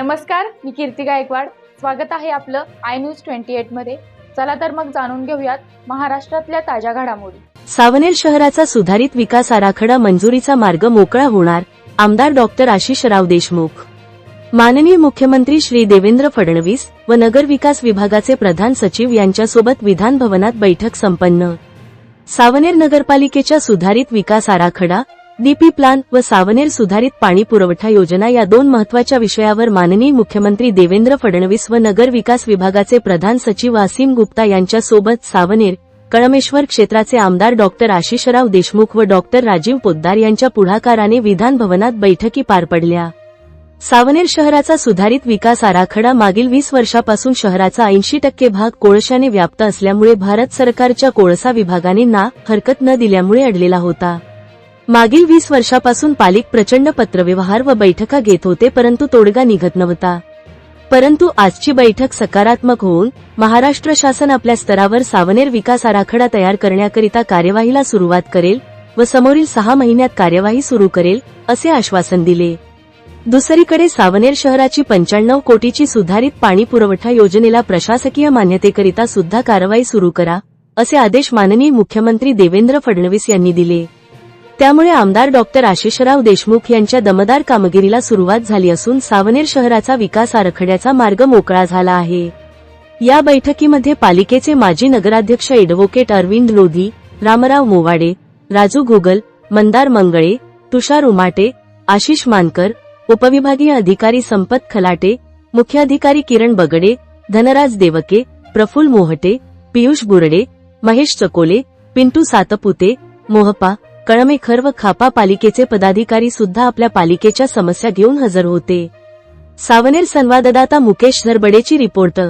नमस्कार मी कीर्ती गायकवाड. स्वागत आहे आपलं आय न्यूज ट्वेंटी एटमध्ये. चला तर मग जाणून घेऊयात महाराष्ट्रातल्या ताज्या घडामोडी. सावनेर शहराचा सुधारित विकास आराखडा मंजुरीचा मार्ग मोकळा होणार आमदार डॉक्टर आशिषराव देशमुख. माननीय मुख्यमंत्री श्री देवेंद्र फडणवीस व नगर विकास विभागाचे प्रधान सचिव यांच्यासोबत विधान भवनात बैठक संपन्न. सावनेर नगरपालिकेच्या सुधारित विकास आराखडा डीपी प्लान व सावनेर सुधारित पाणी पुरवठा योजना या दोन महत्त्वाच्या विषयावर माननीय मुख्यमंत्री देवेंद्र फडणवीस व नगर विकास विभागाचे प्रधान सचिव आसिम गुप्ता यांच्यासोबत सावनेर कळमेश्वर क्षेत्राचे आमदार डॉक्टर आशिषराव देशमुख व डॉक्टर राजीव पोद्दार यांच्या पुढाकाराने विधान भवनात बैठकी पार पडल्या. सावनेर शहराचा सुधारित विकास आराखडा मागील वीस वर्षापासून शहराचा ऐंशी टक्के भाग कोळशाने व्याप्त असल्यामुळे भारत सरकारच्या कोळसा विभागाने ना हरकत न दिल्यामुळे अडलेला होता. मागील वीस वर्षापासून पालिक प्रचंड पत्रव्यवहार व बैठका घेत होते परंतु तोडगा निघत नव्हता. परंतु आजची बैठक सकारात्मक होऊन महाराष्ट्र शासन आपल्या स्तरावर सावनेर विकास आराखडा तयार करण्याकरिता कार्यवाहीला सुरुवात करेल व समोरील सहा महिन्यात कार्यवाही सुरू करेल असे आश्वासन दिले. दुसरीकडे सावनेर शहराची पंच्याण्णव कोटीची सुधारित पाणी पुरवठा योजनेला प्रशासकीय मान्यतेकरिता सुद्धा कारवाई सुरू करा असे आदेश माननीय मुख्यमंत्री देवेंद्र फडणवीस यांनी दिले. त्यामुळे आमदार डॉक्टर आशिषराव देशमुख यांच्या दमदार कामगिरीला सुरुवात झाली असून सावनेर शहराचा विकास आराखड्याचा मार्ग मोकळा झाला आहे. या बैठकीमध्ये पालिकेचे माजी नगराध्यक्ष एडव्होकेट अरविंद लोधी रामराव मोवाडे राजू घुगल मंदार मंगळे तुषार उमाटे आशिष मानकर उपविभागीय अधिकारी संपत खलाटे मुख्याधिकारी किरण बगडे धनराज देवके प्रफुल मोहटे पियुष बुरडे महेश चकोले पिंटू सातपुते मोहपा कळमेखर व खापा पालिकेचे पदाधिकारी सुद्धा आपल्या पालिकेच्या समस्या घेऊन हजर होते. सावनेर संवाददाता मुकेश झरबडेची रिपोर्ट